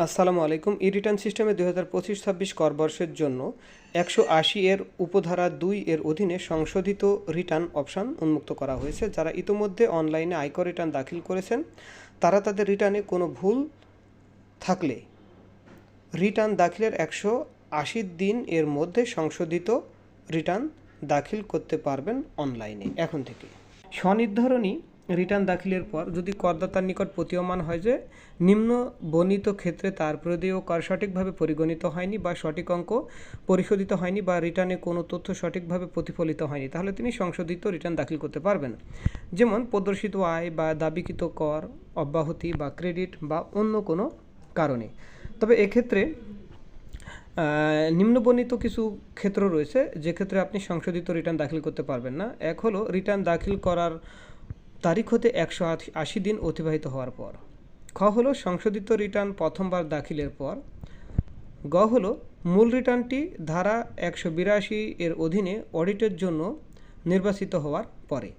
আসসালামু আলাইকুম। ই রিটার্ন সিস্টেমে দুই হাজার পঁচিশ ছাব্বিশ করবর্ষের জন্য একশো আশি এর উপধারা দুই এর অধীনে সংশোধিত রিটার্ন অপশন উন্মুক্ত করা হয়েছে। যারা ইতোমধ্যে অনলাইনে আয়কর রিটার্ন দাখিল করেছেন, তারা তাদের রিটার্নে কোনো ভুল থাকলে রিটার্ন দাখিলের একশো আশি দিন এর মধ্যে সংশোধিত রিটার্ন দাখিল করতে পারবেন অনলাইনে। এখন থেকে স্বনির্ধারণী রিটার্ন দাখিলের পর যদি করদাতার নিকট প্রতীয়মান হয় যে নিম্ন বর্ণিত ক্ষেত্রে তার প্রদেয় কর সঠিকভাবে পরিগণিত হয়নি বা সঠিক অঙ্ক পরিশোধিত হয়নি বা রিটার্নে কোনো তথ্য সঠিকভাবে প্রতিফলিত হয়নি, তাহলে তিনি সংশোধিত রিটার্ন দাখিল করতে পারবেন। যেমন প্রদর্শিত আয় বা দাবিকৃত কর, অব্যাহতি বা ক্রেডিট বা অন্য কোনো কারণে। তবে এক্ষেত্রে নিম্নবর্ণিত কিছু ক্ষেত্র রয়েছে, যে ক্ষেত্রে আপনি সংশোধিত রিটার্ন দাখিল করতে পারবেন না। এক হলো রিটার্ন দাখিল করার তারিখ হতে একশো আশি দিন অতিবাহিত হওয়ার পর। খ হলো সংশোধিত রিটার্ন প্রথমবার দাখিলের পর। গ হলো মূল রিটার্নটি ধারা একশো বিরাশি এর অধীনে অডিটের জন্য নির্বাচিত হওয়ার পরে।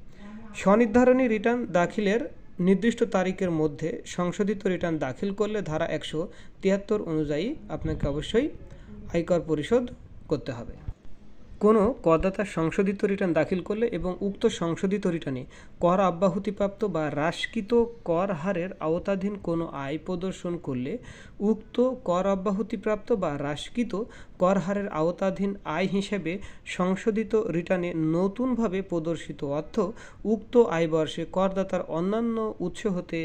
স্বনির্ধারণী রিটার্ন দাখিলের নির্দিষ্ট তারিখের মধ্যে সংশোধিত রিটার্ন দাখিল করলে ধারা একশো তিয়াত্তর অনুযায়ী আপনাকে অবশ্যই আয়কর পরিশোধ করতে হবে। কোনো করদাতা সংশোধিত রিটার্ন দাখিল করলে এবং উক্ত সংশোধিত রিটার্নে কর অব্যাহতিপ্রাপ্ত বা হ্রাসকৃত কর হারের আওতাধীন কোনো আয় প্রদর্শন করলে উক্ত কর অব্যাহতিপ্রাপ্ত বা হ্রাসকৃত কর হারের আওতাধীন আয় হিসেবে সংশোধিত রিটার্নে নতুনভাবে প্রদর্শিত অর্থ উক্ত আয়বর্ষে করদাতার অন্যান্য উৎস হতে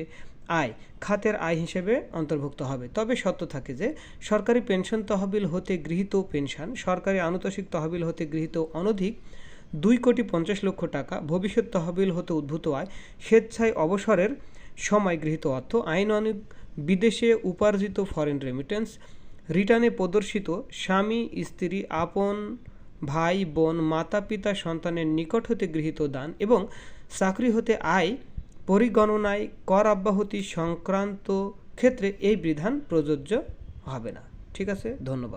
আয়, খাতের আয় হিসেবে অন্তর্ভুক্ত হবে। তবে শর্ত থাকে যে, সরকারি পেনশন তহবিল হতে গৃহীত পেনশন, সরকারি আনুতোষিক তহবিল হতে গৃহীত অনধিক দুই কোটি পঞ্চাশ লক্ষ টাকা, ভবিষ্যৎ তহবিল হতে উদ্ভূত আয়, স্বেচ্ছায় অবসরের সময় গৃহীত অর্থ আইনানুগ বিদেশে উপার্জিত ফরেন রেমিটেন্স রিটার্নে প্রদর্শিত স্বামী, স্ত্রী, আপন, ভাই, বোন মাতা পিতা সন্তানের নিকট হতে গৃহীত দান এবং চাকরি হতে আয় পরিগণনায় কর অব্যাহতি সংক্রান্ত ক্ষেত্রে এই বিধান প্রযোজ্য হবে না। ঠিক আছে? ধন্যবাদ।